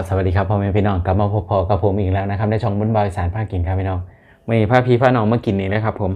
ครับสวัสดีครับพ่อแม่พี่น้องกลับมาพบพอกับผมอีกแล้วนะครับในช่องบุญบอยสารภาคกินครับพี่น้องวันนี้พาพี่พาน้องมากินนี่นะครับผม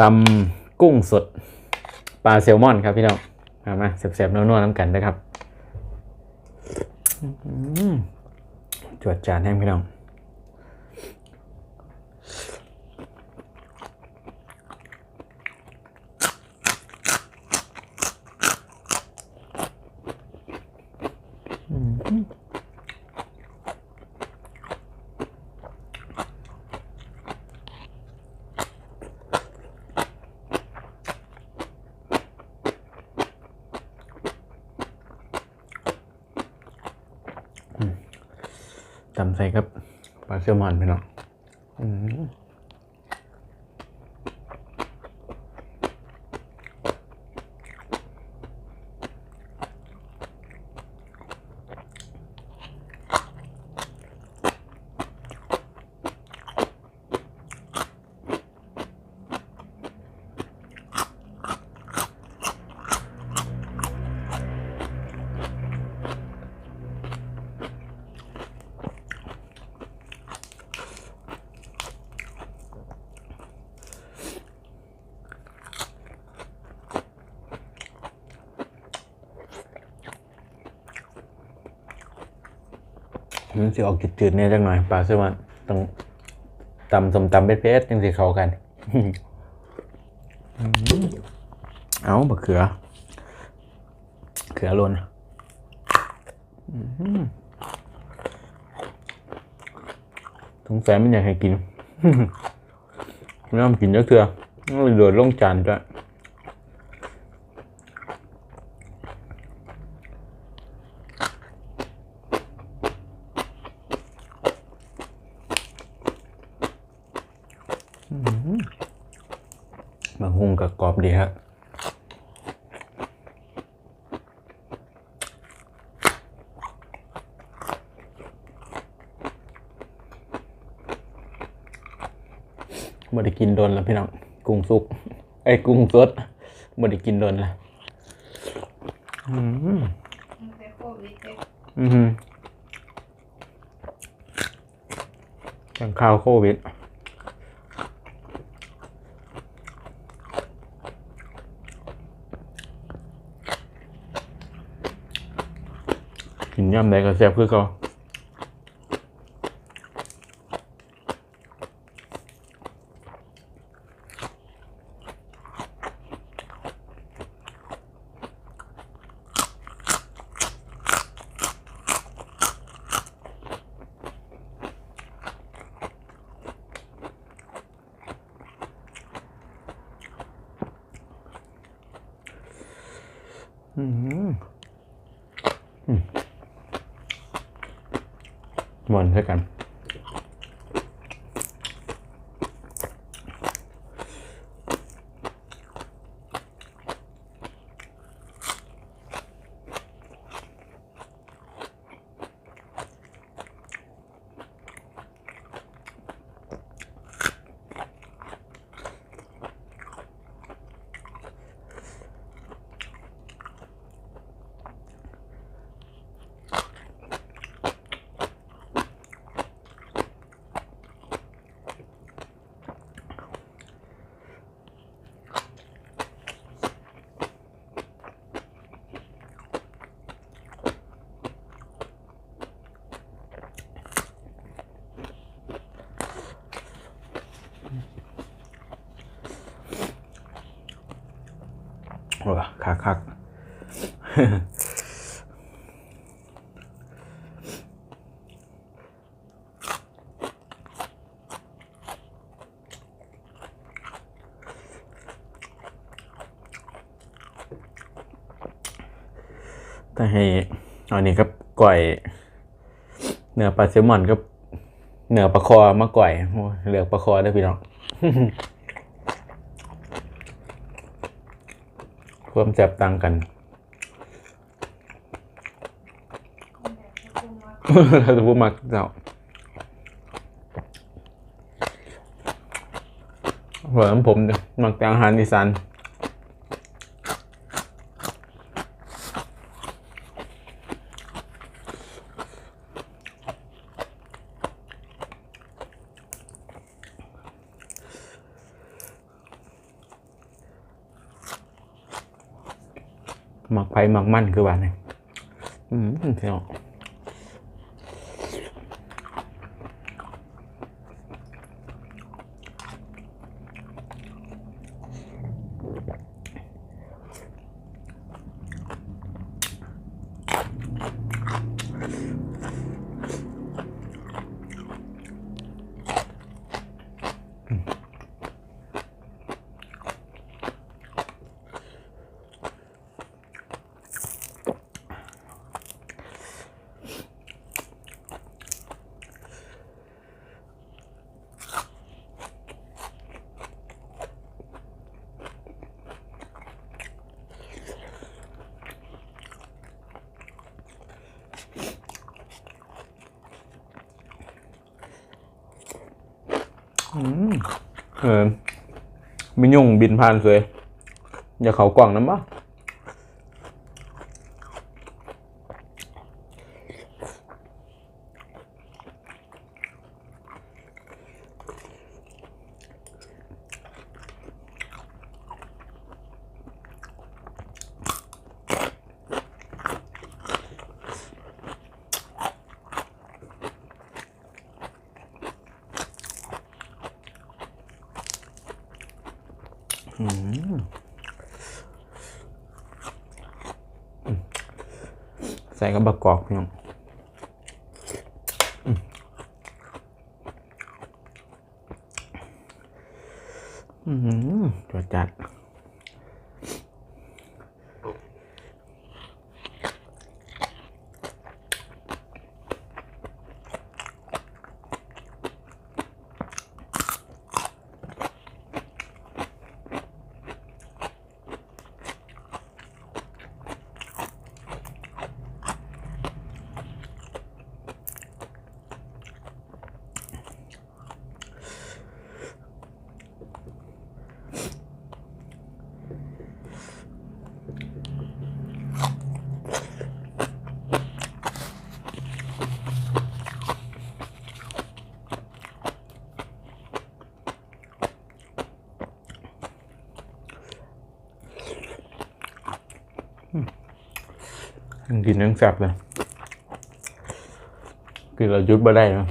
ตำกุ้งสดปลาแซลมอนครับพี่น้องมามาเสียบๆนัวๆน้ำกันนะครับจวดจานแห้งพี่น้อง ตำใส่กับปลาแซลมอนพี่น้องอืม มันสิออกจืดๆเนี่ยจังหน่อยปลาแซลมอนต้องตำสมตำเผ็ดๆจังสิเขากันเอาบะเขือ เขือลนอืมสงสัยมันอยากให้กินไม่ต้องกินเยอะเถื่อต้องโดดลงจานด้ว ยบางหุงกับกรอบดีครับบ่ได้กินโดนแล้วพี่น้องกุ้งสุก ไอ้กุ้งสดบ่ได้กินโดนแล้วอืมอือหือยังข้าวโควิด ย่ำใดก็แซ่บคือเขาอืมอืมห มอนใช่กัน โอ้คักคักถ้าให้อันนี้ก็ก่อยเนื้อปลาแซลมอนก็เนื้อปลาคอมาก่อยโอ้เหลือกปลาคอได้พี่น้อง ความแสบต่างกันเราจะพูดมากเจ้าเหมือนผมมักแต่อาหารอีสาน หมักไผ่หมักมันคือว่าเนี่ยอืมพี่น้อง เออมิยุ่งบินผ่านสวยอย่าเขากล่องน้ำปะ ใส่กับบักกอกพี่น้องอืมจัดจัด ยังกินยังแสบเลยกินเรายุดมาได้เนะ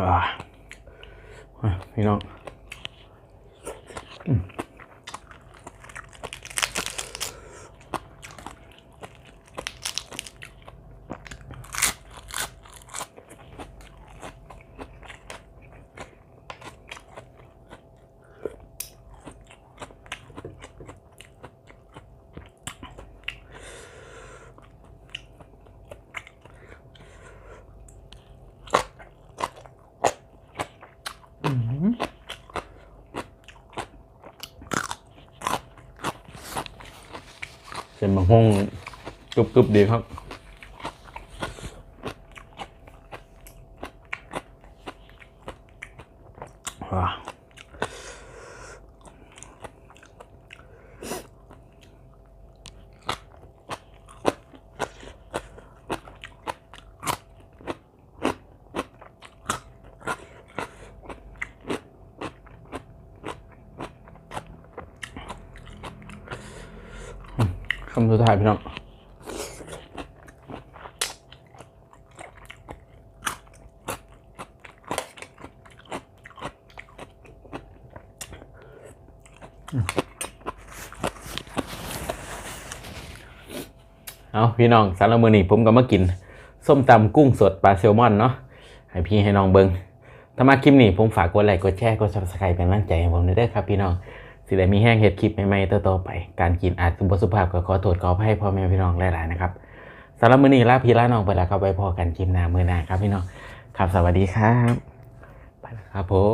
อ่า อะ เส้นบะฮงกรุบกรุบดีครับว้า คำสุดท้ายพี่น้องเอาพี่น้องสารมือนี่ผมก็มากิน ส้มตำกุ้งสดปลาแซลมอนเนาะให้พี่ให้น้องเบิงถ้ามาคลิปนี้ผมฝากกดไลค์กดแชร์กด subscribe เป็นกำลังใจให้ผมด้วยเด้อครับพี่น้อง สิได้มีแห้งเห็ดคลิปใหม่ๆต่อๆไป การกินอาจสุบสุภาพก็ขอโทษขออภัยพ่อแม่พี่น้องหลายๆนะครับสำหรับมื้อนี้ลาพี่ลาน้องไปแล้วครับไว้พอกันคลิปหน้ามื้อหน้าครับพี่น้องครับสวัสดีครับไปแล้วครับผม